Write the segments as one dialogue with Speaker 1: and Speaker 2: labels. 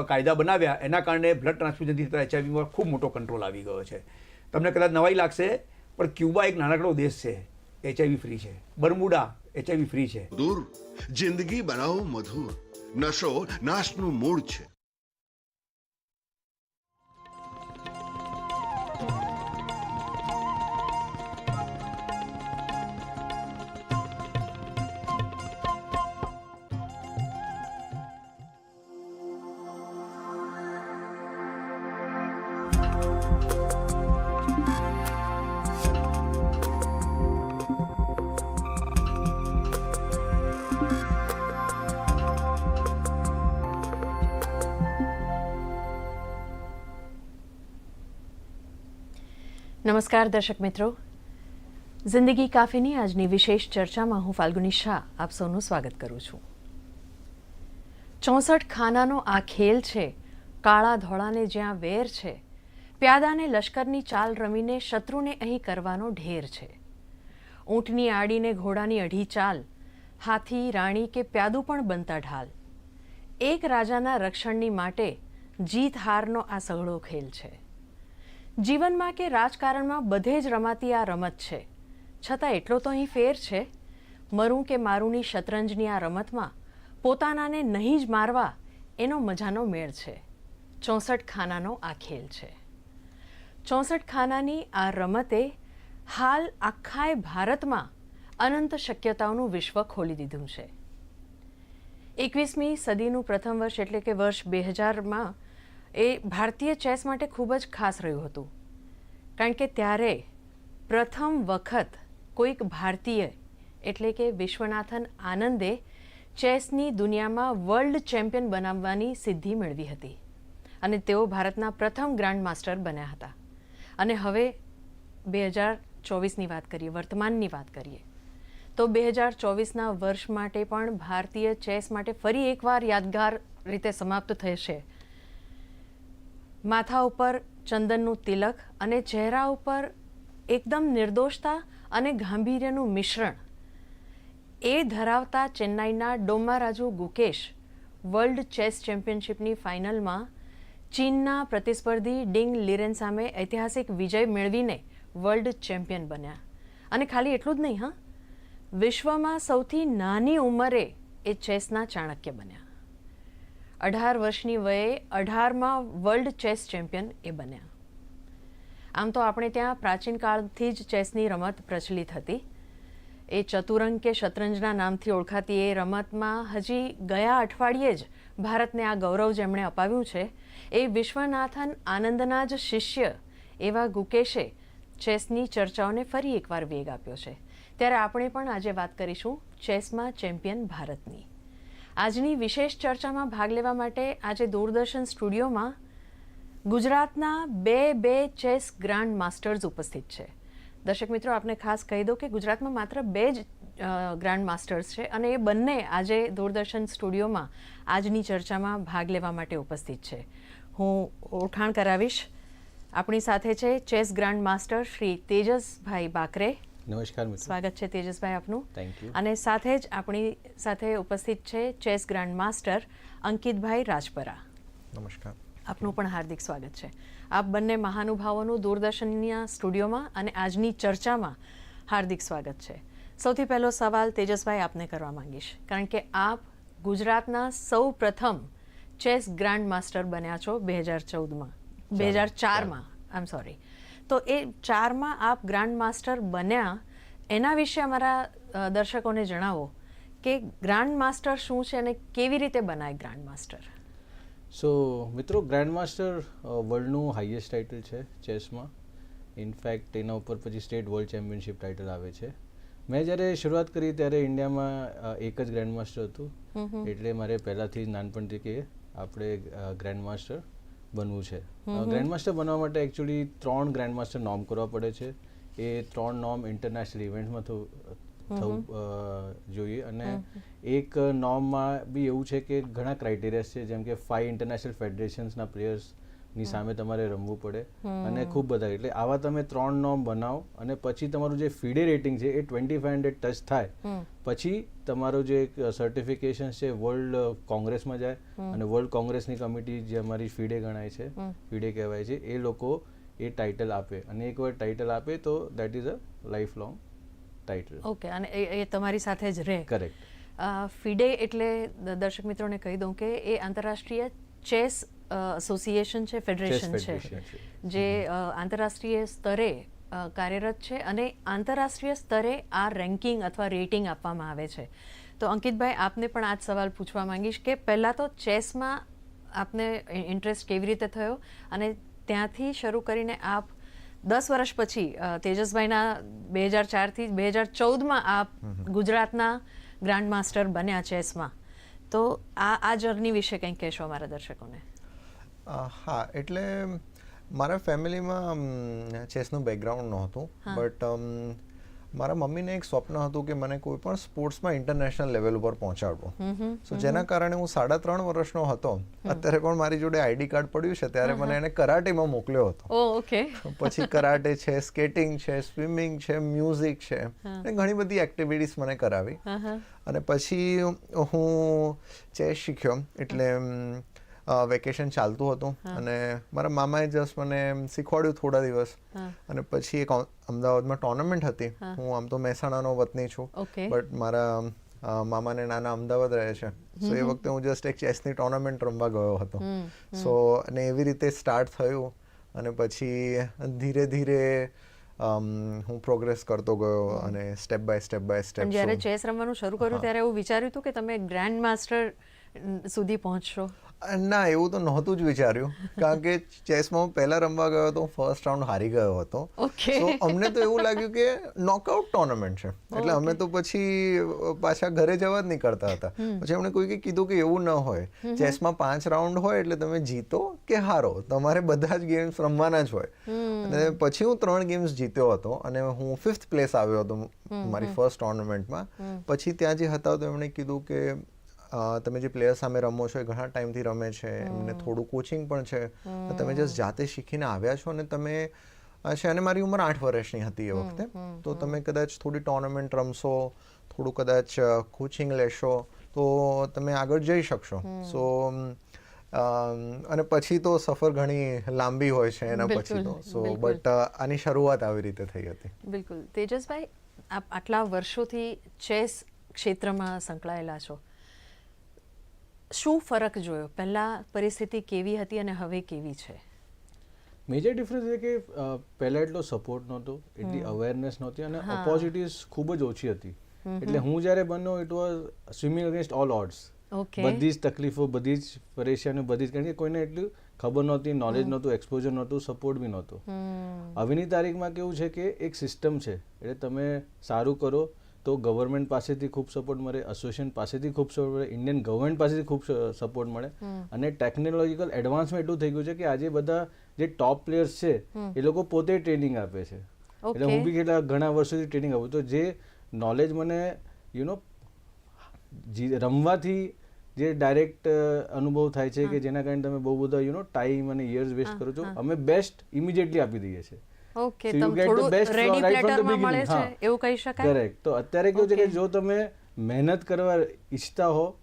Speaker 1: કાયદા બનાવ્યા, એના કારણે બ્લડ ટ્રાન્સફ્યુઝનથી થતા એચઆઈવીમાં ખૂબ મોટો કંટ્રોલ આવી ગયો છે. તમને કદાચ નવાઈ લાગશે, પણ ક્યુબા એક નાનકડો દેશ છે. એચઆઈવી ફ્રી છે. બરમુડા એચઆઈવી ફ્રી છે.
Speaker 2: દૂર. જિંદગી બનાવો મધુર. નશો નાશનું મૂળ છે.
Speaker 3: નમસ્કાર દર્શક મિત્રો. જિંદગી કાફીની આજની વિશેષ ચર્ચામાં હું ફાલ્ગુની શાહ આપ સૌનું સ્વાગત કરું છું. ચોસઠ ખાનાનો આ ખેલ છે, કાળા ધોળાને જ્યાં વેર છે, પ્યાદાને લશ્કરની ચાલ રમીને શત્રુને અહીં કરવાનો ઢેર છે. ઊંટની આડીને ઘોડાની અઢી ચાલ, હાથી, રાણી કે પ્યાદું પણ બનતા ઢાલ. એક રાજાના રક્ષણની માટે જીત હારનો આ સઘળો ખેલ છે. જીવનમાં કે રાજકારણમાં બધે જ રમાતી આ રમત છે. છતાં એટલો તો અહીં ફેર છે. મરું કે મારુંની શતરંજની આ રમતમાં પોતાનાને નહીં જ મારવા એનો મજાનો મેળ છે. ચોસઠ ખાનાનો આ ખેલ છે. ચોસઠ ખાનાની આ રમતે હાલ આખાય ભારતમાં અનંત શક્યતાઓનું વિશ્વ ખોલી દીધું છે. એકવીસમી સદીનું પ્રથમ વર્ષ એટલે કે વર્ષ બે હજારમાં એ ભારતીય ચેસ માટે ખૂબ જ ખાસ રહ્યું હતું. કારણ કે ત્યારે પ્રથમ વખત કોઈક ભારતીય એટલે કે વિશ્વનાથન આનંદે ચેસની દુનિયામાં વર્લ્ડ ચેમ્પિયન બનાવવાની સિદ્ધિ મેળવી હતી અને તેઓ ભારતના પ્રથમ ગ્રાન્ડ માસ્ટર બન્યા હતા. અને હવે બે હજાર ચોવીસની વાત કરીએ, વર્તમાનની વાત કરીએ, તો બે હજાર ચોવીસના વર્ષ માટે પણ ભારતીય ચેસ માટે ફરી એકવાર યાદગાર રીતે સમાપ્ત થશે. માથા ઉપર ચંદનનું તિલક અને ચહેરા ઉપર એકદમ નિર્દોષતા અને ગાંભીર્યનું મિશ્રણ. એ ધરાવતા ચેન્નાઈના ડોમારાજુ ગુકેશ વર્લ્ડ ચેસ ચેમ્પિયનશિપની ફાઇનલમાં ચીનના પ્રતિસ્પર્ધી ડિંગ લિરેન સામે ઐતિહાસિક વિજય મેળવીને વર્લ્ડ ચેમ્પિયન બન્યા. અને ખાલી એટલું જ નહીં, હા? વિશ્વમાં સૌથી નાની ઉંમરે એ ચેસના ચાણક્ય બન્યા. અઢાર વર્ષની વયે અઢારમાં વર્લ્ડ ચેસ ચેમ્પિયન એ બન્યા. આમ તો આપણે ત્યાં પ્રાચીન કાળથી જ ચેસની રમત પ્રચલિત હતી. એ ચતુરંગ કે શતરંજના નામથી ઓળખાતી એ રમતમાં હજી ગયા અઠવાડિયે જ ભારતને આ ગૌરવ જેમણે અપાવ્યું છે, એ વિશ્વનાથન આનંદના જ શિષ્ય એવા ગુકેશે ચેસની ચર્ચાઓને ફરી એકવાર વેગ આપ્યો છે. ત્યારે આપણે પણ આજે વાત કરીશું ચેસમાં ચેમ્પિયન ભારતની. આજની વિશેષ ચર્ચામાં ભાગ લેવા માટે આજે દૂરદર્શન સ્ટુડિયોમાં ગુજરાતના બે બે ચેસ ગ્રાન્ડ માસ્ટર્સ ઉપસ્થિત છે. દર્શક મિત્રો, આપને ખાસ કહી દો કે ગુજરાતમાં માત્ર બે જ ગ્રાન્ડ માસ્ટર્સ છે અને એ બંને આજે દૂરદર્શન સ્ટુડિયોમાં આજની ચર્ચામાં ભાગ લેવા માટે ઉપસ્થિત છે. હું ઓળખાણ કરાવીશ. આપણી સાથે છે chess grand master Shri Tejasbhai Bakre.
Speaker 4: નમસ્કાર મિત્રો.
Speaker 3: સ્વાગત છે તેજસભાઈ આપનું.
Speaker 4: થેન્ક યુ
Speaker 3: અને સાથે જ આપણી સાથે ઉપસ્થિત છે ચેસ ગ્રાન્ડ માસ્ટર અંકિતભાઈ રાજપરા.
Speaker 4: નમસ્કાર.
Speaker 3: આપનું પણ હાર્દિક સ્વાગત છે. આપ બંને મહાનુભાવોનું દૂરદર્શનના સ્ટુડિયોમાં અને આજની ચર્ચામાં હાર્દિક સ્વાગત છે. સૌથી પહેલો સવાલ તેજસભાઈ આપને કરવા માંગીશ. કારણ કે આપ ગુજરાતના સૌ પ્રથમ ચેસ ગ્રાન્ડ માસ્ટર બન્યા છો બે હજાર ચૌદમાં. બે હજાર ચારમાં. આઈ એમ સોરી તો એ ચારમાં આપ ગ્રાન્ડ માસ્ટર બન્યા એના વિશે અમારા દર્શકોને જણાવો કે ગ્રાન્ડ માસ્ટર શું છે અને કેવી રીતે બનાય ગ્રાન્ડ માસ્ટર
Speaker 4: સો મિત્રો ગ્રાન્ડ માસ્ટર વર્લ્ડનું હાઈએસ્ટ ટાઇટલ છે ચેસમાં ઇનફેક્ટ એના ઉપર પછી સ્ટેટ વર્લ્ડ ચેમ્પિયનશિપ ટાઇટલ આવે છે. મેં જ્યારે શરૂઆત કરી ત્યારે ઇન્ડિયામાં એક જ ગ્રાન્ડ માસ્ટર હતું. એટલે મારે પહેલાંથી જ નાનપણથી કે આપણે ગ્રાન્ડ માસ્ટર બનવું છે. ગ્રેન્ડ માસ્ટર બનવા માટે એકચ્યુઅલી ત્રણ ગ્રેન્ડ માસ્ટર નોમ કરવા પડે છે. એ ત્રણ નોમ ઇન્ટરનેશનલ ઇવેન્ટમાં થવું થવું જોઈએ. અને એક નોર્મમાં બી એવું છે કે ઘણા ક્રાઇટેરિયાસ છે જેમ કે ફાઈવ ઇન્ટરનેશનલ ફેડરેશન્સના પ્લેયર્સ ની સામે તમારે રમવું પડે અને ખૂબ બધા એટલે આવા તમે ત્રણ નોમ બનાવો અને પછી તમારું જે ફીડે રેટિંગ છે એ ટ્વેન્ટી ફાઈવ હંડ્રેડ ટચ થાય. પછી તમારું જે સર્ટિફિકેશન છે વર્લ્ડ કોંગ્રેસમાં જાય અને વર્લ્ડ કોંગ્રેસની કમિટી જે અમારી ફીડે ગણાય છે ફીડે કહેવાય છે એ લોકો એ ટાઇટલ આપે. અને એકવાર ટાઇટલ આપે તો that is a life long title
Speaker 3: okay અને એ તમારી સાથે જ રહે.
Speaker 4: કરેક્ટ
Speaker 3: ફિડે એટલે દર્શક મિત્રોને કહી દઉં કે એ આંતરરાષ્ટ્રીય ચેસ એસોસિએશન છે ફેડરેશન છે જે આંતરરાષ્ટ્રીય સ્તરે કાર્યરત છે અને આંતરરાષ્ટ્રીય સ્તરે આ રેન્કિંગ અથવા રેટિંગ આપવામાં આવે છે. તો અંકિતભાઈ આપને પણ આ જ સવાલ પૂછવા માંગીશ કે પહેલાં તો ચેસમાં આપને ઇન્ટરેસ્ટ કેવી રીતે થયો? અને ત્યાંથી શરૂ કરીને આપ દસ વર્ષ પછી તેજસભાઈના બે હજાર ચારથી બે હજાર ચૌદમાં આપ ગુજરાતના ગ્રાન્ડ માસ્ટર બન્યા ચેસમાં. તો આ આ જર્ની વિશે કંઈક કહેશો અમારા દર્શકોને?
Speaker 5: હા એટલે મારા ફેમિલીમાં ચેસનું બેકગ્રાઉન્ડ નહોતું. બટ મારા મમ્મીને એક સ્વપ્ન હતું કે મને કોઈ પણ સ્પોર્ટ્સમાં ઇન્ટરનેશનલ લેવલ ઉપર પહોંચાડવું. સો જેના કારણે હું સાડા ત્રણ વર્ષનો હતો. અત્યારે પણ મારી જોડે આઈડી કાર્ડ પડ્યું છે ત્યારે મને એને કરાટેમાં મોકલ્યો હતો.
Speaker 3: ઓકે.
Speaker 5: પછી કરાટે છે સ્કેટિંગ છે સ્વિમિંગ છે મ્યુઝિક છે. અને ઘણી બધી એક્ટિવિટીઝ મને કરાવી. અને પછી હું ચેસ શીખ્યો એટલે વેકેશન ચાલતું હતું અને મારા મામાએ જસ્ટ મને શીખવાડ્યું થોડા દિવસ અને પછી એક અમદાવાદમાં ટોર્નામેન્ટ હતી. હું. આમ તો મહેસાણાનો વતની છું. બટ મારા મામાને નાના અમદાવાદ રહે છે. સો એ વખતે હું જસ્ટ એક ચેસની ટોર્નામેન્ટ રમવા ગયો હતો. સો અને એવી રીતે સ્ટાર્ટ થયું અને પછી ધીરે ધીરે હું પ્રોગ્રેસ કરતો ગયો અને step by step by step
Speaker 3: જ્યારે ચેસ રમવાનું શરૂ કર્યું ત્યારે એવું વિચાર્યું હતું કે તમે ગ્રાન્ડ માસ્ટર સુધી પહોંચશો?
Speaker 5: ના એવું તો નહોતું જ વિચાર્યું. કારણ કે ચેસમાં હું પહેલા રમવા ગયો હતો ફર્સ્ટ રાઉન્ડ હારી ગયો હતો. તો અમને તો એવું લાગ્યું કે નોકઆઉટ ટુર્નામેન્ટ છે. એટલે અમે તો પછી પાછા ઘરે જવા જ નીકળતા હતા. પછી અમને કોઈ કીધું કે એવું ન હોય. ચેસમાં પાંચ રાઉન્ડ હોય એટલે તમે જીતો કે હારો? તમારે બધા જ ગેમ્સ રમવાના જ હોય. અને પછી હું ત્રણ ગેમ્સ જીત્યો હતો અને હું ફિફ્થ પ્લેસ આવ્યો હતો મારી ફર્સ્ટ ટુર્નામેન્ટમાં પછી ત્યાં જે હતા તો એમણે કીધું કે તમે જે પ્લેયર સામે રમો છો એ ઘણા ટાઈમથી રમે છે એમને થોડું કોચિંગ પણ છે. તમે જસ્ટ જાતે શીખીને આવ્યા છો અને તમે છે અને મારી ઉંમર આઠ વર્ષની હતી એ વખતે. તો તમે કદાચ થોડી ટોર્નામેન્ટ રમશો થોડું કદાચ કોચિંગ લેશો તો તમે આગળ જઈ શકશો. સો અને પછી તો સફર ઘણી લાંબી હોય છે એના પછી તો. સો બટ આની શરૂઆત આવી રીતે થઈ હતી.
Speaker 3: બિલકુલ. તેજસભાઈ આપ આટલા વર્ષોથી ચેસ ક્ષેત્રમાં સંકળાયેલા છો. શું ફરક જોયો? પહેલા પરિસ્થિતિ કેવી હતી અને હવે કેવી છે?
Speaker 4: મેજર ડિફરન્સ એ કે પહેલાં એટલો સપોર્ટ નહોતો એટલી અવેરનેસ નહોતી અને ઓપોર્ચ્યુનિટીઝ ખૂબ જ ઓછી હતી. એટલે હું જ્યારે બન્યો it was swimming against all odds બધી જ તકલીફો બધી જ પરેશાનીઓ બધી જ કારણ કે કોઈને એટલું ખબર નહોતી નોલેજ નહોતું એક્સપોઝર નહોતું સપોર્ટ બી નહોતો. હવેની તારીખમાં કેવું છે કે એક સિસ્ટમ છે એટલે તમે સારું કરો તો ગવર્મેન્ટ પાસેથી ખૂબ સપોર્ટ મળે એસોસિએશન પાસેથી ખૂબ સપોર્ટ મળે ઇન્ડિયન ગવર્મેન્ટ પાસેથી ખૂબ સપોર્ટ મળે. અને ટેકનોલોજીકલ એડવાન્સમાં એટલું થઈ ગયું છે કે આજે બધા જે ટોપ પ્લેયર્સ છે એ લોકો પોતે ટ્રેનિંગ આપે છે. એટલે હું બી કેટલા ઘણા વર્ષોથી ટ્રેનિંગ આપું તો જે નોલેજ મને યુ નો રમવાથી જે ડાયરેક્ટ અનુભવ થાય છે કે જેના કારણે તમે બહુ બધા યુ નો ટાઈમ અને યર્સ વેસ્ટ કરો છો અમે બેસ્ટ ઇમિડિયેટલી આપી દઈએ છીએ.
Speaker 3: ઓકે તમે
Speaker 4: get
Speaker 3: થોડું રેડી પ્લેટરમાં મળે છે એવું કહી શકાય?
Speaker 4: કરેક્ટ તો અત્યારે કેવું છે કે જો તમે મહેનત કરવા ઈચ્છતા હો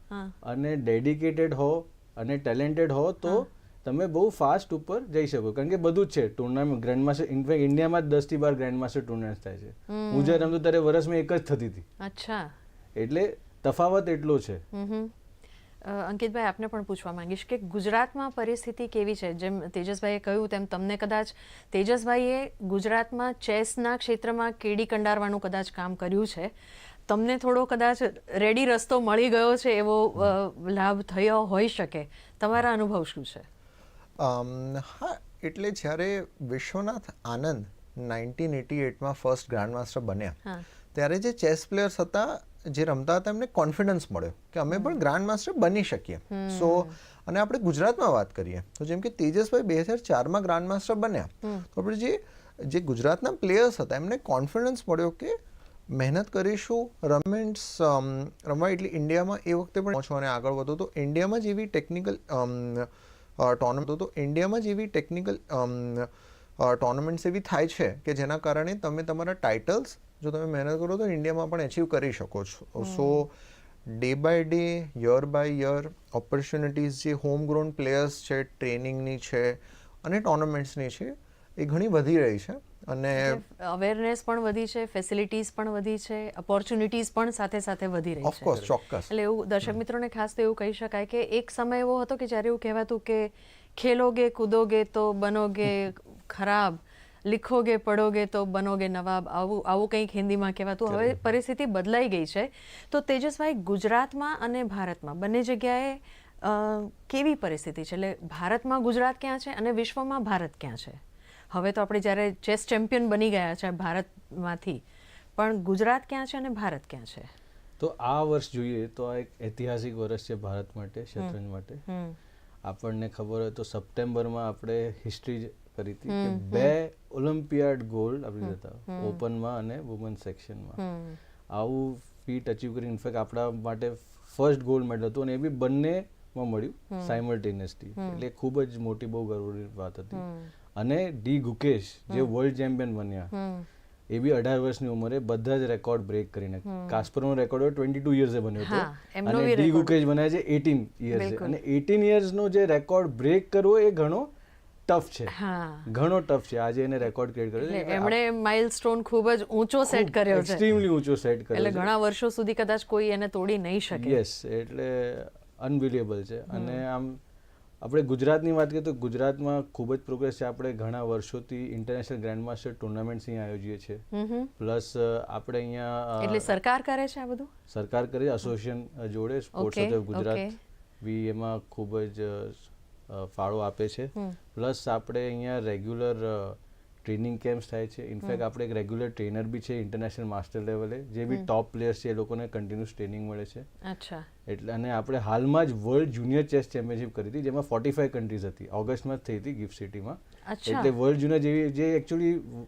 Speaker 4: અને ડેડિકેટેડ હો અને ટેલેન્ટેડ હો તો તમે બહુ ફાસ્ટ ઉપર જઈ શકો. કારણ કે બધું જ છે. ટુર્નામેન્ટ ગ્રેન્ડ માસ્ટર ઇનફેક્ટ ઇન્ડિયામાં જ દસથી બાર ગ્રેન્ડ માસ્ટર ટુર્નામેન્ટ થાય છે. હું જ્યારે રમતો ત્યારે વર્ષમાં એક જ થતી હતી.
Speaker 3: અચ્છા.
Speaker 4: એટલે તફાવત એટલો છે.
Speaker 3: અંકિતભાઈ આપને પણ પૂછવા માંગીશ કે ગુજરાતમાં પરિસ્થિતિ કેવી છે? જેમ તેજસભાઈએ કહ્યું તેમ તમને કદાચ તેજસભાઈએ ગુજરાતમાં ચેસના ક્ષેત્રમાં કેડી કંડારવાનું કદાચ કામ કર્યું છે. તમને થોડો કદાચ રેડી રસ્તો મળી ગયો છે એવો લાભ થયો હોઈ શકે. તમારા અનુભવ શું છે?
Speaker 5: હા એટલે જ્યારે વિશ્વનાથ આનંદ નાઇન્ટીન એટી એટમાં ફર્સ્ટ ગ્રાન્ડ માસ્ટર બન્યા ત્યારે જે ચેસ પ્લેયર્સ હતા જે રમતા હતા એમને કોન્ફિડન્સ મળ્યો કે અમે પણ ગ્રાન્ડ માસ્ટર બની શકીએ. સો અને આપણે ગુજરાતમાં વાત કરીએ તો જેમ કે તેજસભાઈ બે હજાર ચારમાં ગ્રાન્ડ માસ્ટર બન્યા તો આપણે જે જે ગુજરાતના પ્લેયર્સ હતા એમને કોન્ફિડન્સ મળ્યો કે મહેનત કરીશું રમેન્ટ્સ રમવા એટલે ઇન્ડિયામાં એ વખતે પણ પહોંચવાને અને આગળ વધો તો ઇન્ડિયામાં જેવી ટેકનિકલ ટોર્નામેન્ટ તો ઇન્ડિયામાં જ એવી ટેકનિકલ ટોર્નામેન્ટ્સ એવી થાય છે કે જેના કારણે તમે તમારા ટાઇટલ્સ જો તમે મહેનત કરો તો ઇન્ડિયામાં પણ અચીવ કરી શકો છો. So day by day year by year opportunities જે હોમ ગ્રોન પ્લેયર્સ છે ટ્રેનિંગની છે અને ટોર્નામેન્ટ્સની છે એ ઘણી વધી રહી છે. અને
Speaker 3: અવેરનેસ પણ વધી છે ફેસિલિટીઝ પણ વધી છે ઓપોર્ચ્યુનિટીઝ પણ સાથે સાથે વધી રહી છે.
Speaker 5: ઓફકોર્સ ચોક્કસ.
Speaker 3: એટલે એવું દર્શક મિત્રોને ખાસ તો એવું કહી શકાય કે એક સમય એવો હતો કે જ્યારે એવું કહેવાતું કે ખેલોગે કૂદોગે તો બનોગે ખરાબ. લિખોગે પડોગે તો બનોગે નવાબ આવું આવું કંઈક હિન્દીમાં કહેવાતું હવે પરિસ્થિતિ બદલાઈ ગઈ છે. તો તેજસભાઈ ગુજરાતમાં અને ભારતમાં બંને જગ્યાએ કેવી પરિસ્થિતિ છે? એટલે ભારતમાં ગુજરાત ક્યાં છે અને વિશ્વમાં ભારત ક્યાં છે? હવે તો આપણે જ્યારે ચેસ ચેમ્પિયન બની ગયા છે ભારતમાંથી પણ ગુજરાત ક્યાં છે અને ભારત ક્યાં છે?
Speaker 4: તો આ વર્ષ જોઈએ તો આ એક ઐતિહાસિક વર્ષ છે ભારત માટે શતરંજ માટે. આપણને ખબર હોય તો સપ્ટેમ્બરમાં આપણે હિસ્ટ્રી કરી હતી કે બે ઓલિમ્પિયાડ ગોલ્ડ આપણે જતા ઓપનમાં અને વુમન સેક્શનમાં આવું ફીટ અચીવ કરી ઇનફેક્ટ આપણા માટે ફર્સ્ટ ગોલ્ડ મેડલ હતું અને એ બી બંનેમાં મળ્યું સાયમલ્ટેનિયસલી એટલે ખૂબ જ મોટી બહુ ગર્વની વાત હતી. અને ડી ગુકેશ જે વર્લ્ડ ચેમ્પિયન બન્યા એ બી અઢાર વર્ષની ઉંમરે બધા જ રેકોર્ડ બ્રેક કરીને કાસ્પરનો રેકોર્ડ ટ્વેન્ટી ટુ યર્સે બન્યો હતો. અને ડી
Speaker 3: ગુકેજ
Speaker 4: ગુકેશ બનાવે છે એટીન યર્સે અને એટીન યર્સનો જે રેકોર્ડ બ્રેક કરવો એ ઘણો ટફ છે. ઘણો ટફ છે. આજે એને રેકોર્ડ ક્રિએટ કર્યો છે.
Speaker 3: એમણે માઇલસ્ટોન ખૂબ જ ઊંચો સેટ કર્યો છે.
Speaker 4: એક્સ્ટ્રીમલી ઊંચો સેટ કર્યો
Speaker 3: એટલે ઘણા વર્ષો સુધી કદાચ કોઈ એને તોડી નહીં શકે.
Speaker 4: યસ એટલે અનબિલીએબલ છે. અને આમ આપણે ગુજરાતની વાત કરીએ તો ગુજરાતમાં ખૂબ જ પ્રોગ્રેસ છે. આપણે ઘણા વર્ષોથી ઇન્ટરનેશનલ ગ્રાન્ડ માસ્ટર ટુર્નામેન્ટ્સ અહીંયા આયોજીએ છીએ. પ્લસ આપણે અહીંયા
Speaker 3: એટલે સરકાર કરે છે આ બધું?
Speaker 4: સરકાર કરે એસોસિએશન જોડે સ્પોર્ટ્સ ઓફ ગુજરાત વી એમાં ખૂબ જ ફાળો આપે છે. પ્લસ આપણે અહીંયા રેગ્યુલર ટ્રેનિંગ કેમ્પ્સ થાય છે. ઇનફેક્ટ આપણે એક રેગ્યુલર ટ્રેનર બી છે ઇન્ટરનેશનલ માસ્ટર લેવલે જે બી ટોપ પ્લેયર્સ છે એ લોકોને કન્ટિન્યુઅસ ટ્રેનિંગ મળે છે.
Speaker 3: અચ્છા.
Speaker 4: એટલે અને આપણે હાલમાં જ વર્લ્ડ જુનિયર ચેસ ચેમ્પિયનશિપ કરી હતી જેમાં ફોર્ટી ફાઈવ કન્ટ્રીઝ હતી. ઓગસ્ટમાં જ થઈ હતી ગિફ્ટ સિટીમાં. એટલે વર્લ્ડ જુનિયર જેવી જે એકચ્યુઅલી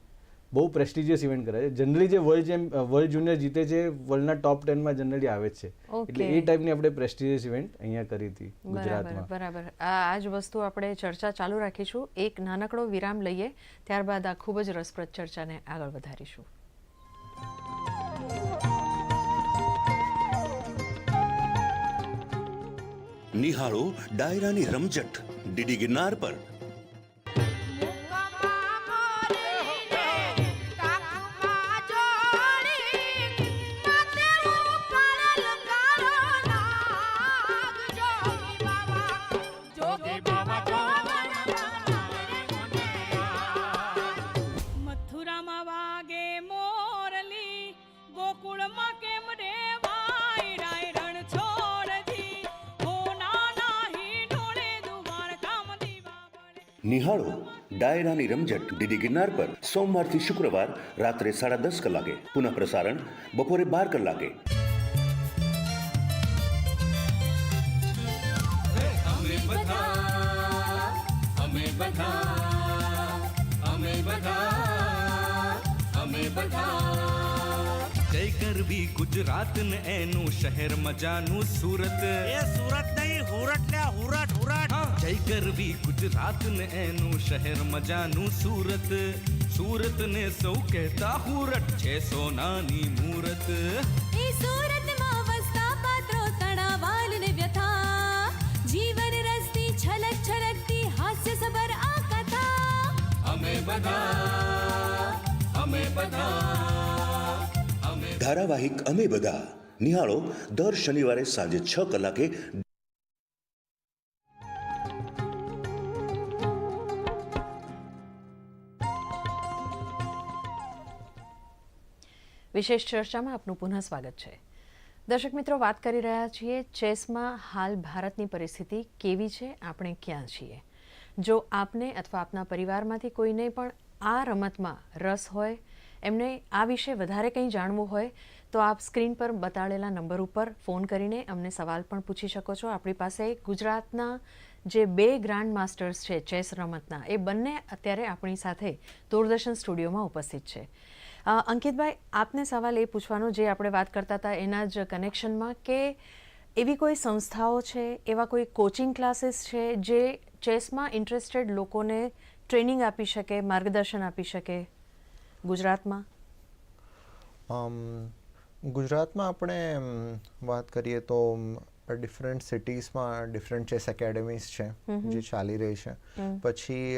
Speaker 4: બહુ પ્રેસ્ટિજિયસ ઇવેન્ટ કરાય છે. જનરલી જે વર્લ્ડ જેમ વર્લ્ડ જુનિયર જીતે છે વર્લ્ડના ટોપ ટેનમાં જનરલી આવે છે. એટલે એ ટાઈપની આપણે પ્રેસ્ટિજિયસ ઇવેન્ટ અહીંયા કરી હતી ગુજરાતમાં.
Speaker 3: બરાબર. આ આ જ વસ્તુ આપણે ચર્ચા ચાલુ રાખીશું. એક નાનકડો વિરામ લઈએ ત્યારબાદ આ ખૂબ જ રસપ્રદ ચર્ચાને આગળ વધારીશું.
Speaker 6: નિહાળો ડાયરાની રમઝટ ડીડી ગિરનાર પર. ડાયરાની રમઝટ ડીડી ગિરનાર પર સોમવારથી શુક્રવાર રાત્રે સાડા દસ કલાકે પુનઃ પ્રસારણ બપોરે બાર કલાકે
Speaker 7: જય ગરવી ગુજરાત ને એનું શહેર મજાનું સુરત એ સુરત નહીં હુરટ ને હુરટ હુરટ જય ગરવી ગુજરાત ને એનું શહેર મજાનું સુરત સુરત ને સૌ કહેતા હુરટ છે સોનાની મૂરત
Speaker 8: એ સુરતમાં વસતા પાત્રો તણાવાલ ને વ્યથા જીવન રસતી છલક છલકતી હાસ્ય સબર આ કથા
Speaker 7: અમે બધા અમે બધા
Speaker 6: ધારાવાહિક અમે બધા નિહાળો દર શનિવારે સાંજે છ કલાકે
Speaker 3: વિશેષ ચર્ચામાં આપનું પુનઃ સ્વાગત છે. દર્શક મિત્રો, વાત કરી રહ્યા છીએ ચેસમાં હાલ ભારતની પરિસ્થિતિ કેવી છે? આપણે ક્યાં છીએ? જો આપને અથવા આપના પરિવારમાંથી કોઈને પણ આ રમતમાં રસ હોય, એમને આ વિશે વધારે કંઈ જાણવું હોય, તો આપ સ્ક્રીન પર બતાડેલા નંબર ઉપર ફોન કરીને અમને સવાલ પણ પૂછી શકો છો. આપણી પાસે ગુજરાતના જે બે ગ્રાન્ડ માસ્ટર્સ છે ચેસ રમતના, એ બંને અત્યારે આપણી સાથે દૂરદર્શન સ્ટુડિયોમાં ઉપસ્થિત છે. અંકિતભાઈ આપને સવાલ એ પૂછવાનો જે આપણે વાત કરતા હતા એના જ કનેક્શનમાં કે એવી કોઈ સંસ્થાઓ છે એવા કોઈ કોચિંગ ક્લાસીસ છે જે ચેસમાં ઇન્ટરેસ્ટેડ લોકોને ટ્રેનિંગ આપી શકે માર્ગદર્શન આપી શકે ગુજરાતમાં?
Speaker 5: ગુજરાતમાં આપણે વાત કરીએ તો ડિફરન્ટ સિટીઝમાં ડિફરન્ટ ચેસ એકેડમીઝ છે જે ચાલી રહી છે. પછી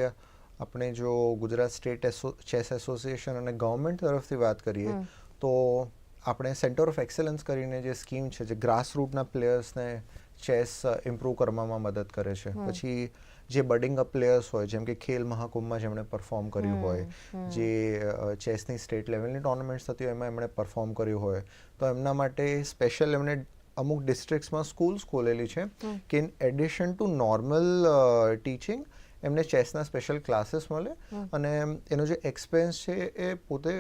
Speaker 5: આપણે જો ગુજરાત સ્ટેટ ચેસ એસોસિએશન અને ગવર્મેન્ટ તરફથી વાત કરીએ તો આપણે સેન્ટર ઓફ એક્સેલન્સ કરીને જે સ્કીમ છે જે ગ્રાસ રૂટના પ્લેયર્સને ચેસ ઇમ્પ્રૂવ કરવામાં મદદ કરે છે. પછી જે બડિંગ અપ પ્લેયર્સ હોય જેમ કે ખેલ મહાકુંભમાં જેમણે પરફોર્મ કર્યું હોય જે ચેસની સ્ટેટ લેવલની ટુર્નામેન્ટ્સ થતી હોય એમાં એમણે પરફોર્મ કર્યું હોય. તો એમના માટે સ્પેશિયલ એમણે અમુક ડિસ્ટ્રિક્ટ્સમાં સ્કૂલ્સ ખોલેલી છે કે in addition to normal teaching એમને ચેસના સ્પેશિયલ ક્લાસીસ મળે. અને એનો જે એક્સપેન્સ છે એ પોતે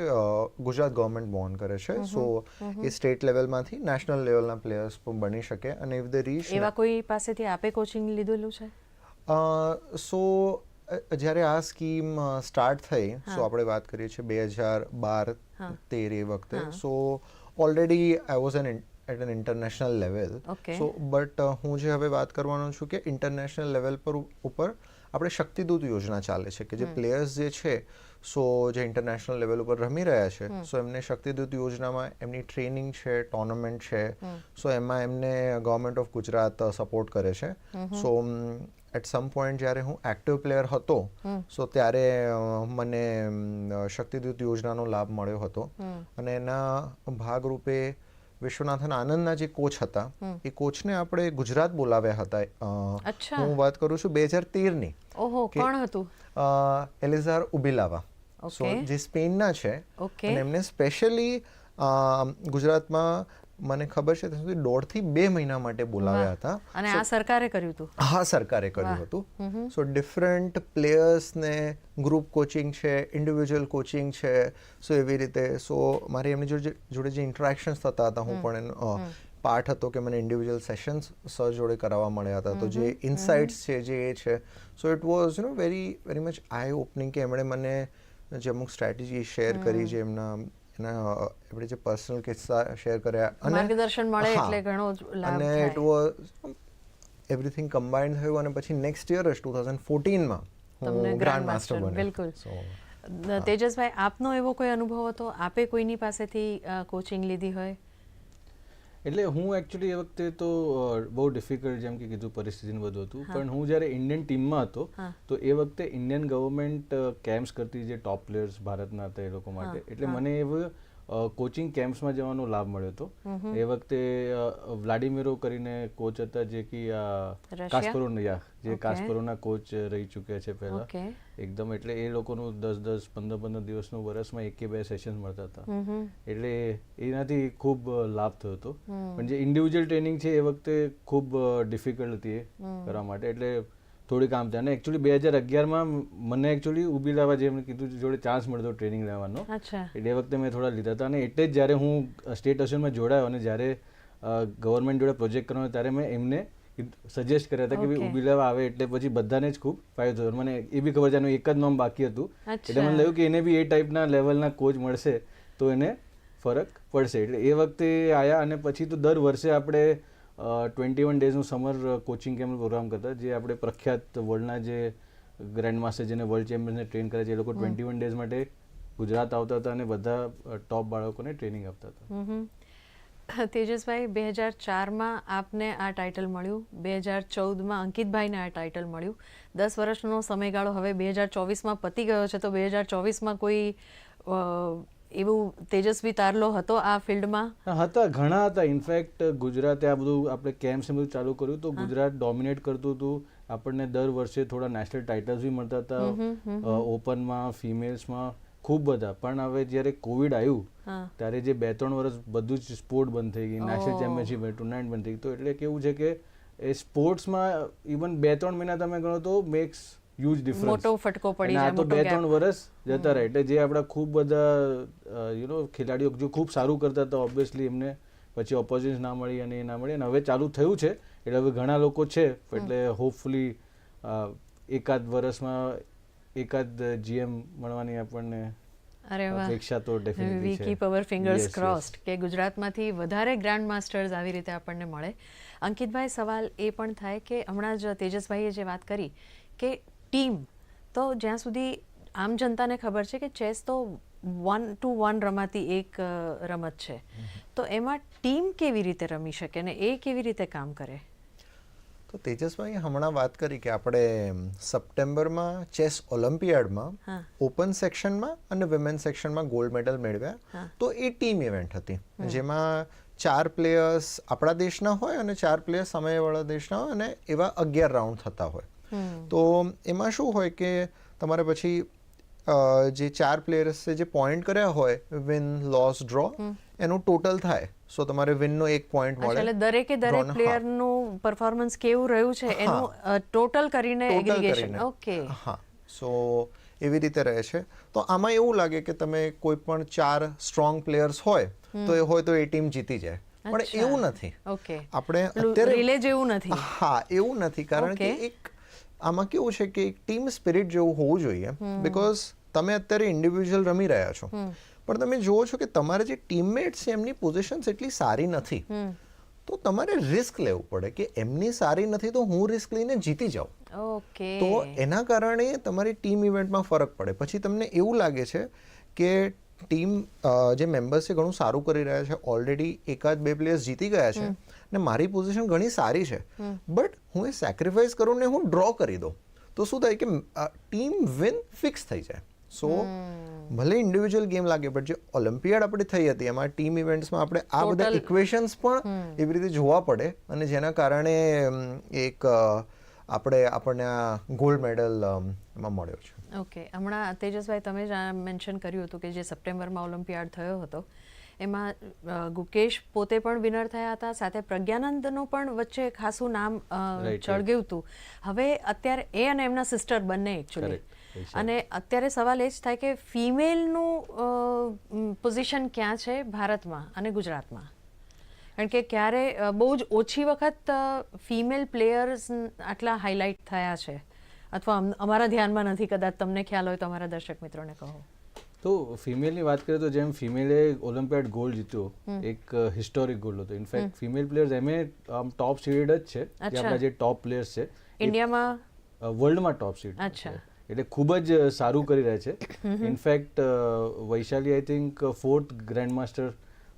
Speaker 5: ગુજરાત ગવર્મેન્ટ બોર્ન કરે છે. સો એ સ્ટેટ લેવલમાંથી નેશનલ લેવલના પ્લેયર્સ પણ બની શકે અને ઇફ ધ રીચ
Speaker 3: એવા કોઈ પાસેથી આપે કોચિંગ લીધેલું છે?
Speaker 5: સો જ્યારે આ સ્કીમ સ્ટાર્ટ થઈ સો આપણે વાત કરીએ છીએ બે હજાર બાર તેર એ વખતે. So already I was an at an international level so but હું જે હવે વાત કરવાનો છું કે ઇન્ટરનેશનલ લેવલ પર ઉપર આપણે શક્તિદૂત યોજના ચાલે છે કે જે પ્લેયર્સ જે છે સો જે ઇન્ટરનેશનલ લેવલ ઉપર રમી રહ્યા છે સો એમને શક્તિદૂત યોજનામાં એમની ટ્રેનિંગ છે ટોર્નામેન્ટ છે સો એમાં એમને ગવર્મેન્ટ ઓફ ગુજરાત સપોર્ટ કરે છે. સો એટ સમ પોઈન્ટ જ્યારે હું એક્ટિવ પ્લેયર હતો સો ત્યારે મને શક્તિદૂત યોજનાનો લાભ મળ્યો હતો. અને એના ભાગરૂપે વિશ્વનાથન આનંદના જે કોચ હતા એ કોચને આપણે ગુજરાત બોલાવ્યા હતા હું વાત કરું છું બે હજાર તેરની
Speaker 3: ઓહો કોણ હતું?
Speaker 5: એલિઝાર ઉબિલાવા. સો જે સ્પેનના છે. અને એમને સ્પેશિયલી ગુજરાતમાં મને ખબર છે ત્યાં સુધી દોઢથી બે મહિના માટે બોલાવ્યા હતા.
Speaker 3: અને આ સરકારે કર્યું હતું?
Speaker 5: હા સરકારે કર્યું હતું. સો ડિફરન્ટ પ્લેયર્સને ગ્રુપ કોચિંગ છે ઇન્ડિવિજ્યુઅલ કોચિંગ છે. સો એવી રીતે સો મારી એમની જોડે જોડે જે ઇન્ટરેક્શન્સ થતા હતા હું પણ એનો પાર્ટ હતો કે મને ઇન્ડિવિજ્યુઅલ સેશન્સ સર જોડે કરાવવા મળ્યા હતા. તો જે ઇન્સાઇટ્સ છે જે એ છે. So it was you know very very much eye opening કે એમણે મને જે અમુક સ્ટ્રેટેજી શેર કરી જે એમના એના જે પર્સનલ કિસ્સા શેર કર્યા
Speaker 3: માર્ગદર્શન મળે એટલે ઘણો લાભ
Speaker 5: અને ઇટ વોઝ એવરીથિંગ કમ્બાઇન્ડ થયું અને પછી નેક્સ્ટ યર જ ટુ થાઉઝન્ડ ફોર્ટીનમાં હું ગ્રાન્ડ માસ્ટર બન્યો.
Speaker 3: બિલકુલ. તેજસભાઈ આપનો એવો કોઈ અનુભવ હતો? આપે કોઈની પાસેથી કોચિંગ લીધી હોય?
Speaker 4: એટલે હું એકચ્યુઅલી એ વખતે તો બહુ ડિફિકલ્ટ જેમ કે કીધું પરિસ્થિતિનું બધું હતું. પણ હું જ્યારે ઇન્ડિયન ટીમમાં હતો તો એ વખતે ઇન્ડિયન ગવર્મેન્ટ કેમ્પ્સ કરતી જે ટોપ પ્લેયર્સ ભારતના હતા એ લોકો માટે. એટલે મને એવું કોચિંગ કેમ્પ્સમાં જવાનો લાભ મળ્યો હતો. એ વખતે વ્લાડિમીરો કરીને કોચ હતા જે કે
Speaker 3: રશિયા?
Speaker 4: જે કાસ્પરોના કોચ રહી ચૂક્યા છે પહેલા. એકદમ એટલે એ લોકોનું દસ દસ પંદર પંદર દિવસનું વર્ષમાં એક કે બે સેશન મળતા હતા. એટલે એનાથી ખૂબ લાભ થયો હતો. પણ જે ઇન્ડિવિજ્યુઅલ ટ્રેનિંગ છે એ વખતે ખૂબ ડિફિકલ્ટ હતી એ કરવા માટે. એટલે થોડી કામ થાય અને એકચ્યુઅલી બે હજાર અગિયારમાં મને એકચ્યુઅલી ઊભી લાવવા જે મને કીધું જોડે ચાન્સ મળતો ટ્રેનિંગ લેવાનો. એટલે એ વખતે મેં થોડા લીધા હતા. અને એટલે જ જ્યારે હું સ્ટેટ અસોસિએશનમાં જોડાયો અને જ્યારે ગવર્મેન્ટ જોડે પ્રોજેક્ટ કરવાનો ત્યારે મેં એમને સજેસ્ટ કર્યા હતા કે ભાઈ લેવા આવે. એટલે પછી બધાને જ ખૂબ ફાયદો થયો મને એ બી ખબર છે એનું એક જ નામ બાકી હતું. એટલે મને. લાગ્યું કે એને બી એ ટાઈપના લેવલના કોચ મળશે તો એને ફરક પડશે. એટલે એ વખતે આયા અને પછી તો દર વર્ષે આપણે ટ્વેન્ટી વન ડેઝનું સમર કોચિંગ કેમ્પ પ્રોગ્રામ કરતા જે આપણે પ્રખ્યાત વર્લ્ડના જે ગ્રેન્ડ માસ્ટર જેને વર્લ્ડ ચેમ્પિયન્સને ટ્રેન કરે છે એ લોકો ટ્વેન્ટી વન ડેઝ માટે ગુજરાત આવતા હતા અને બધા ટોપ બાળકોને ટ્રેનિંગ આપતા હતા.
Speaker 3: તેજસભાઈ બે હજાર ચારમાં આપને આ ટાઇટલ મળ્યું. બે હજાર ચૌદમાં અંકિતભાઈને આ ટાઇટલ મળ્યું. દસ વર્ષનો સમયગાળો હવે બે હજાર ચોવીસમાં પતી ગયો છે. તો બે હજાર ચોવીસમાં કોઈ એવું તેજસ્વી તારલો હતો આ ફિલ્ડમાં?
Speaker 4: હતા ઘણા હતા. ઇનફેક્ટ ગુજરાતે આ બધું આપણે કેમ્પ્સ બધું ચાલુ કર્યું તો ગુજરાત ડોમિનેટ કરતું હતું. આપણને દર વર્ષે થોડા નેશનલ ટાઇટલ્સ બી મળતા હતા. ઓપનમાં ફિમેલ્સમાં ખૂબ બધા. પણ હવે જ્યારે કોવિડ આવ્યું ત્યારે જે બે ત્રણ વર્ષ બધું જ સ્પોર્ટ બંધ થઈ ગઈ. નેશનલ. ચેમ્પિયનશિપ ટુર્નામેન્ટ બંધ થઈ ગઈ. તો એટલે કેવું છે કે એ સ્પોર્ટ્સમાં ઇવન બે ત્રણ મહિના તમે ગણો તો મેક્સ હ્યુજ ડિફરન્સ
Speaker 3: મોટો ફટકો પડી જાય,
Speaker 4: તો બે ત્રણ વર્ષ જતા રહે. એટલે જે આપણા ખૂબ બધા યુ નો ખેલાડીઓ જો ખૂબ સારું કરતા હતા ઓબ્વિયસલી એમને પછી ઓપોઝિશન ના મળી અને એ ના મળી. અને હવે ચાલુ થયું છે. એટલે હવે ઘણા લોકો છે. એટલે હોપફુલી એકાદ વર્ષમાં એકાદ જીએમ મળવાની આપણને
Speaker 3: અરે વાહ.
Speaker 4: અપેક્ષા તો
Speaker 3: we keep our fingers. Crossed કે ગુજરાતમાંથી વધારે ગ્રાન્ડ માસ્ટર્સ આવી રીતે આપણને મળે. અંકિતભાઈ સવાલ એ પણ થાય કે હમણાં જ તેજસભાઈએ જે વાત કરી કે ટીમ. તો જ્યાં સુધી આમ જનતાને ખબર છે કે ચેસ તો વન ટુ વન રમાતી એક રમત છે. તો એમાં ટીમ કેવી રીતે રમી શકે ને એ કેવી રીતે કામ કરે?
Speaker 5: તો તેજસભાઈ હમણાં વાત કરી કે આપણે સપ્ટેમ્બરમાં ચેસ ઓલિમ્પિયાડમાં ઓપન સેક્શનમાં અને વિમેન સેક્શનમાં ગોલ્ડ મેડલ મેળવ્યા. તો એ ટીમ ઇવેન્ટ હતી. જેમાં ચાર પ્લેયર્સ આપણા દેશના હોય અને ચાર પ્લેયર્સ સામેવાળા દેશના હોય અને એવા અગિયાર રાઉન્ડ થતા હોય. તો એમાં શું હોય કે તમારે પછી જે ચાર પ્લેયર્સે જે પોઈન્ટ કર્યા હોય વિન લોસ ડ્રો એનું ટોટલ થાય. સો તમારે વિનનો એક પોઈન્ટ મળે.
Speaker 3: એટલે દરેકે દરેક. પ્લેયરનું પરફોર્મન્સ કેવું રહ્યું છે એનું ટોટલ કરીને એગ્રીગેશન ઓકે
Speaker 5: હા. સો એવી રીતે રહે છે. તો આમાં એવું લાગે કે તમે કોઈ પણ ચાર સ્ટ્રોંગ પ્લેયર્સ હોય તો એ હોય તો એ ટીમ જીતી જાય. પણ એવું નથી.
Speaker 3: ઓકે
Speaker 5: આપણે અત્યારે
Speaker 3: રિલે જેવું નથી.
Speaker 5: હા એવું નથી. કારણ કે એક આમાં કેવું છે કે એક ટીમ સ્પિરિટ જેવું હોવું જોઈએ બિકોઝ તમે અત્યારે ઇન્ડિવિજ્યુઅલ રમી રહ્યા છો. પણ તમે જુઓ છો કે તમારા જે ટીમમેટ્સ છે એમની પોઝિશન્સ એટલી સારી નથી. તો તમારે રિસ્ક લેવું પડે કે એમની સારી નથી તો હું રિસ્ક લઈને જીતી જાઉં.
Speaker 3: ઓકે
Speaker 5: તો એના કારણે તમારી ટીમ ઇવેન્ટમાં ફરક પડે. પછી તમને એવું લાગે છે કે ટીમ જે મેમ્બર્સ છે ઘણું સારું કરી રહ્યા છે. ઓલરેડી એકાદ બે પ્લેયર્સ જીતી ગયા છે. ને મારી પોઝિશન ઘણી સારી છે. બટ હું એ સેક્રિફાઈસ કરું ને હું ડ્રો કરી દઉં. તો શું થાય કે ટીમ વિન ફિક્સ થઈ જાય. સો ભલે ઇન્ડિવિજ્યુઅલ ગેમ લાગે બટ જે ઓલિમ્પિયાડ આપણી થઈ હતી એમાં ટીમ ઇવેન્ટ્સમાં આપણે આ બધા ઇક્વેશન્સ પણ એવી રીતે જોવા પડે. અને જેના કારણે એક આપણે આપણને આ ગોલ્ડ મેડલ એમાં મળ્યો છે.
Speaker 3: ઓકે હમણાં તેજસભાઈ તમે જ મેન્શન કર્યું હતું કે જે સપ્ટેમ્બરમાં ઓલિમ્પિયાડ થયો હતો એમાં ગુકેશ પોતે પણ વિનર થયા હતા સાથે પ્રજ્ઞાનંદનું પણ વચ્ચે ખાસું નામ. ચળગ્યું હતું. હવે અત્યારે એ અને એમના સિસ્ટર બંને એકચ્યુઅલી અને અત્યારે સવાલ એ જ થાય કે ફિમેલનું પોઝિશન ક્યાં છે ભારતમાં અને ગુજરાતમાં? કારણ કે ક્યારે બહુ જ ઓછી વખત ફિમેલ પ્લેયર્સ આટલા હાઇલાઇટ થયા છે. અથવા અમારા ધ્યાનમાં નથી કદાચ તમને ખ્યાલ હોય તો અમારા દર્શક મિત્રોને કહો.
Speaker 4: તો ફિમેલની વાત કરીએ તો જેમ ફિમેલે ઓલિમ્પિયાડ ગોલ્ડ જીત્યો એક હિસ્ટોરિક ગોલ્ડ હતો. ઇનફેક્ટ ફિમેલ પ્લેયર્સ એમે આમ ટોપ સીડેડ જ છે. જે આપણા જે ટોપ પ્લેયર્સ છે
Speaker 3: ઇન્ડિયામાં?
Speaker 4: વર્લ્ડમાં ટોપ સીડ
Speaker 3: અચ્છા.
Speaker 4: એટલે ખૂબ જ સારું કરી રહ્યા છે. In fact Vaishali I think fourth grand master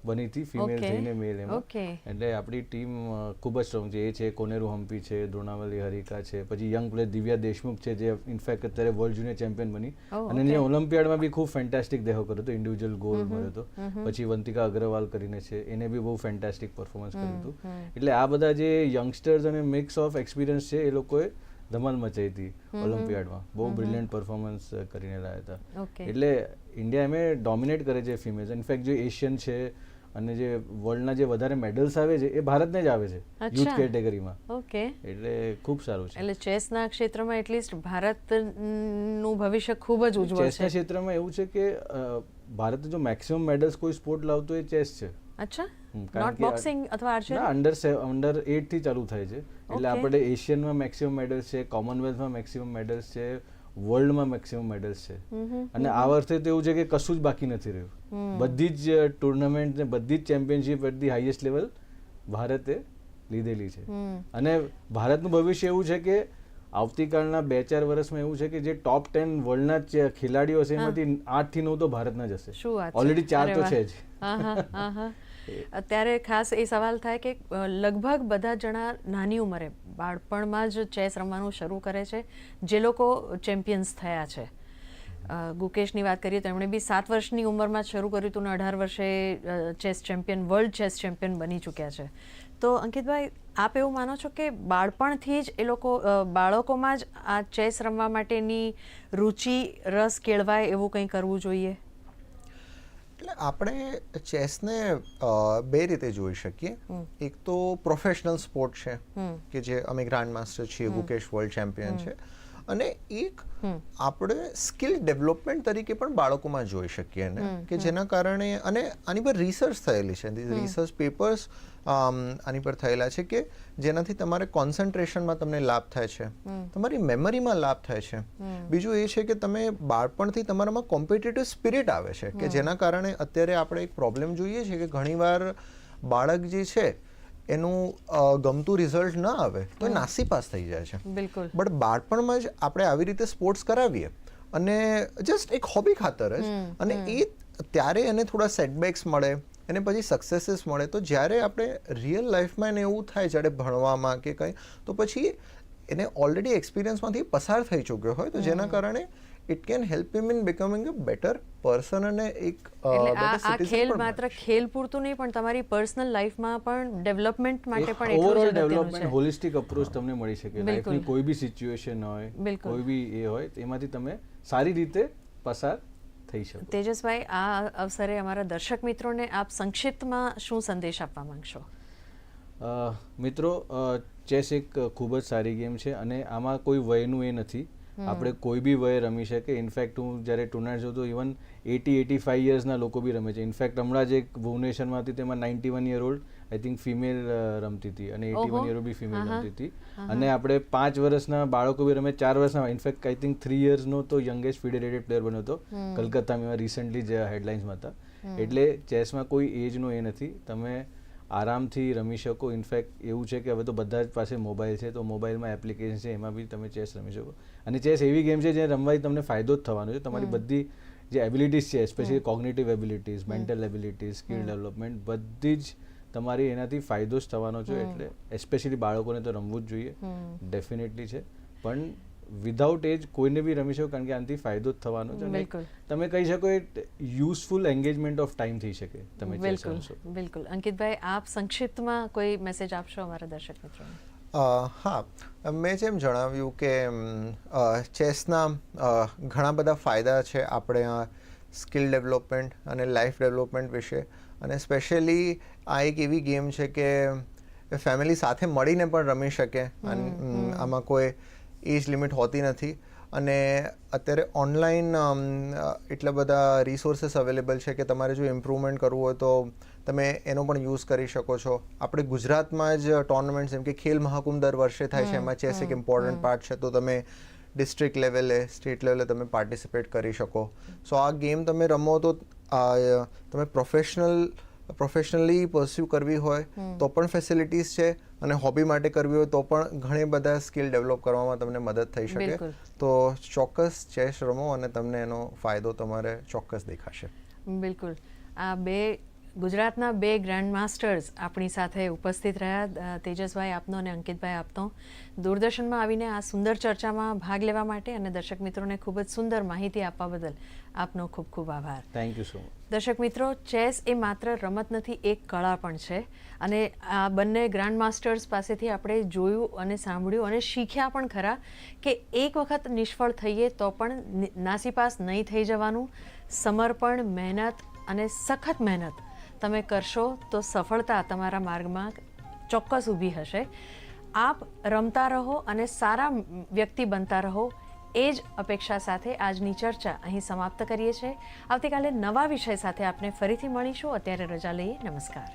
Speaker 4: બની હતી ફિમેલ જઈને મેલ એમાં. એટલે આપણી ટીમ ખૂબ જ સ્ટ્રોંગ છે. એ છે કોનેરુ હમ્પી છે દ્રોણાવલી હરિકા છે પછી યંગ પ્લેયર દિવ્યા દેશમુખ છે જે ઇનફેક્ટ અત્યારે વર્લ્ડ જુનિયર ચેમ્પિયન બની.
Speaker 3: Oh,
Speaker 4: અને. જે ઓલિમ્પિયાડમાં બી ખૂબ ફેન્ટાસ્ટિક દેહો કર્યો હતો ઇન્ડિવિજ્યુઅલ ગોલ્ડ મળ્યો હતો. પછી વંતિકા અગ્રવાલ કરીને છે એને બી બહુ ફેન્ટાસ્ટિક પરફોર્મન્સ કર્યું હતું. એટલે આ બધા જે યંગસ્ટર્સ અને મિક્સ ઓફ એક્સપિરિયન્સ છે એ લોકોએ ધમાલ મચાઈ હતી ઓલિમ્પિયાડમાં બહુ બ્રિલિયન્ટ પરફોર્મન્સ કરીને લાવ્યા હતા. એટલે ઇન્ડિયા એમ ડોમિનેટ કરે છે ફિમેલ્સ ઇનફેક્ટ જે એશિયન છે અને જે વર્લ્ડના જે વધારે મેડલ્સ આવે છે એ ભારતને જ આવે છે યુથ કેટેગરીમાં
Speaker 3: ઓકે.
Speaker 4: એટલે ખૂબ સારું છે.
Speaker 3: એટલે ચેસના ક્ષેત્રમાં એટલીસ્ટ ભારતનું ભવિષ્ય ખૂબ જ ઉજ્જવળ
Speaker 4: ચેસના ક્ષેત્રમાં એવું છે કે ભારત જો મેક્સિમમ મેડલ્સ કોઈ સ્પોર્ટ લાવતો એ ચેસ છે.
Speaker 3: અચ્છા. નોટ બોક્સિંગ અથવા
Speaker 4: ના
Speaker 3: આર્ચરી
Speaker 4: અંડર અંડર 8 થી ચાલુ થાય છે. એટલે આપણે એશિયનમાં મેક્સિમમ મેડલ્સ છે કોમનવેલ્થમાં મેક્સિમમ મેડલ્સ છે વર્લ્ડમાં મેક્સિમમ મેડલ્સ છે. અને આ વર્ષે તો એવું છે કે કશું જ બાકી નથી રહ્યું. બધી જ ટુર્નામેન્ટ ને બધી જ championship at the highest level ભારતે લીધેલી છે. અને ભારતનું ભવિષ્ય એવું છે કે આવતીકાલના બે ચાર વર્ષમાં એવું છે કે જે ટોપ ટેન વર્લ્ડના ખેલાડીઓ છે એમાંથી આઠથી નવ તો ભારતના જ હશે. ઓલરેડી ચાર તો છે જ.
Speaker 3: હા, હા, હા, હા. અત્યારે ખાસ એ સવાલ થાય કે લગભગ બધા જણા નાની ઉંમરે બાળપણમાં જ ચેસ રમવાનું શરૂ કરે છે જે લોકો ચેમ્પિયન્સ થયા છે. ગુકેશની વાત કરીએ તો એમણે બી સાત વર્ષની ઉંમરમાં શરૂ કર્યું હતું ને અઢાર વર્ષે chess champion world chess champion બની ચૂક્યા છે. તો અંકિતભાઈ આપ એવું માનો છો કે બાળપણથી જ એ લોકો બાળકોમાં જ આ ચેસ રમવા માટેની રુચિ રસ કેળવાય એવું કંઈ કરવું જોઈએ?
Speaker 5: એટલે આપણે ચેસને બે રીતે જોઈ શકીએ. એક તો પ્રોફેશનલ સ્પોર્ટ છે કે જે અમે ગ્રાન્ડ માસ્ટર છીએ ગુકેશ વર્લ્ડ ચેમ્પિયન છે. અને એક આપણે સ્કિલ ડેવલપમેન્ટ તરીકે પણ બાળકોમાં જોઈ શકીએ ને કે જેના કારણે અને આની પર રિસર્ચ થયેલી છે. રિસર્ચ પેપર્સ આની પર થયેલા છે કે જેનાથી તમારે કોન્સન્ટ્રેશનમાં તમને લાભ થાય છે. તમારી મેમરીમાં લાભ થાય છે. બીજું એ છે કે તમે બાળપણથી તમારામાં કોમ્પિટિટિવ સ્પિરિટ આવે છે કે જેના કારણે અત્યારે આપણે એક પ્રોબ્લેમ જોઈએ છે કે ઘણીવાર બાળક જે છે એનું ગમતું રિઝલ્ટ ન આવે તો એ નાસીપાસ થઈ જાય છે.
Speaker 3: બિલકુલ.
Speaker 5: બટ બાળપણમાં જ આપણે આવી રીતે સ્પોર્ટ્સ કરાવીએ અને જસ્ટ એક હોબી ખાતર જ. અને એ ત્યારે એને થોડા સેટબેક્સ મળે અને પછી સક્સેસીસ મળે. તો જ્યારે આપણે રિયલ લાઈફમાં એને એવું થાય જ્યારે ભણવામાં કે કંઈ તો પછી એને ઓલરેડી એક્સપિરિયન્સમાંથી પસાર થઈ ચૂક્યો હોય તો જેના કારણે it can help him in becoming a better person અને એક
Speaker 3: આ ખેલ માત્ર ખેલ પૂરતું નહીં પણ તમારી પર્સનલ લાઈફમાં પણ ડેવલપમેન્ટ માટે પણ
Speaker 4: ઓવરઓલ ડેવલપમેન્ટ હોલિસ્ટિક અપ્રોચ તમને મળી શકે. લાઈફની કોઈ બી સિચ્યુએશન હોય કોઈ બી એ હોય એમાંથી તમે સારી રીતે પસાર થઈ શકો.
Speaker 3: તેજસભાઈ આ અવસરે અમારા દર્શક મિત્રોને આપ સંક્ષિપ્તમાં શું સંદેશ આપવા માંગશો?
Speaker 4: મિત્રો ચેસ એક ખૂબ જ સારી ગેમ છે અને આમાં કોઈ વયનું એ નથી. આપણે કોઈ બી વયે રમી શકે. ઇનફેક્ટ હું જ્યારે ટુર્નામેન્ટ જોઉં તો ઇવન એટી એટી ફાઈવ યર્સના લોકો બી રમે છે. ઇનફેક્ટ હમણાં જ એક ભુવનેશ્વરમાં હતી તેમાં ninety one year old I think female રમતી હતી. અને એટી વન યર બી ફિમેલ રમતી હતી. અને આપણે પાંચ વર્ષના બાળકો બી રમે ચાર વર્ષના in fact I think three યર્સનો તો યંગેસ્ટ ફિડરેટેડ પ્લેયર બન્યો હતો. કલકત્તામાં રિસન્ટલી જે હેડલાઇન્સમાં હતા. એટલે ચેસમાં કોઈ એજનો એ નથી. તમે આરામથી રમી શકો. ઇનફેક્ટ એવું છે કે હવે તો બધા જ પાસે મોબાઈલ છે તો મોબાઈલમાં એપ્લિકેશન છે એમાં બી તમે ચેસ રમી શકો. અને ચેસ એવી ગેમ છે જે રમવાથી તમને ફાયદો જ થવાનો છે. તમારી બધી જે એબિલિટીઝ છે specially cognitive abilities mental abilities skill development બધી જ તમારી એનાથી ફાયદો જ થવાનો છે. એટલે એસ્પેશિયલી બાળકોને તો રમવું જ જોઈએ. ડેફિનેટલી છે. પણ વિધાઉટ એજ કોઈને બી રમી શકો કારણ કે આનાથી ફાયદો જ થવાનો છે. અને તમે કહી શકો એ યુઝફુલ એન્ગેજમેન્ટ ઓફ ટાઈમ થઈ શકે તમે
Speaker 3: બિલકુલ બિલકુલ. અંકિતભાઈ આપ સંક્ષિપ્તમાં કોઈ મેસેજ આપશો અમારા દર્શક મિત્રોને
Speaker 5: હા. મેં જેમ જણાવ્યું કે ચેસના ઘણા બધા ફાયદા છે આપણે સ્કિલ ડેવલપમેન્ટ અને લાઈફ ડેવલપમેન્ટ વિશે. અને સ્પેશિયલી આ એક એવી ગેમ છે કે ફેમિલી સાથે મળીને પણ રમી શકે. અને આમાં કોઈ એજ લિમિટ હોતી નથી. અને અત્યારે ઓનલાઈન એટલા બધા રિસોર્સીસ અવેલેબલ છે કે તમારે જો ઇમ્પ્રુવમેન્ટ કરવું હોય તો તમે એનો પણ યુઝ કરી શકો છો. આપણે ગુજરાતમાં જ ટોર્નામેન્ટ જેમ કે ખેલ મહાકુંભ દર વર્ષે થાય છે એમાં ચેસ એક ઇમ્પોર્ટન્ટ પાર્ટ છે તો તમે ડિસ્ટ્રિક્ટ લેવલે સ્ટેટ લેવલે તમે પાર્ટિસિપેટ કરી શકો. સો આ ગેમ તમે રમો તો તમે પ્રોફેશનલ પ્રોફેશનલી પર્સ્યુ કરવી હોય તો પણ ફેસિલિટીઝ છે અને હોબી માટે કરવી હોય તો પણ ઘણી બધા સ્કિલ ડેવલપ કરવામાં તમને મદદ થઈ શકે. તો ચોક્કસ ચેસ રમો અને તમને એનો ફાયદો તમારે ચોક્કસ દેખાશે.
Speaker 3: બિલકુલ. આ બે ગુજરાતના બે ગ્રાન્ડ માસ્ટર્સ આપણી સાથે ઉપસ્થિત રહ્યા. તેજસભાઈ આપનો અને અંકિતભાઈ આપનો. દૂરદર્શનમાં આવીને આ સુંદર ચર્ચામાં ભાગ લેવા માટે અને દર્શક મિત્રોને ખૂબ જ સુંદર માહિતી આપવા બદલ આપનો ખૂબ ખૂબ આભાર.
Speaker 4: થેન્ક યુ સો મચ
Speaker 3: દર્શક મિત્રો ચેસ એ માત્ર રમત નથી એક કળા પણ છે. અને આ બંને ગ્રાન્ડ માસ્ટર્સ પાસેથી આપણે જોયું અને સાંભળ્યું અને શીખ્યા પણ ખરા કે એક વખત નિષ્ફળ થઈએ તો પણ નાસીપાસ નહીં થઈ જવાનું. સમર્પણ મહેનત અને સખત મહેનત તમે કરશો તો સફળતા તમારા માર્ગમાં ચોક્કસ ઊભી હશે. આપ રમતા રહો અને સારા વ્યક્તિ બનતા રહો, એ જ અપેક્ષા સાથે આજની ચર્ચા અહીં સમાપ્ત કરીએ છીએ. આવતીકાલે નવા વિષય સાથે આપને ફરીથી મળીશું. અત્યારે રજા લઈએ. નમસ્કાર.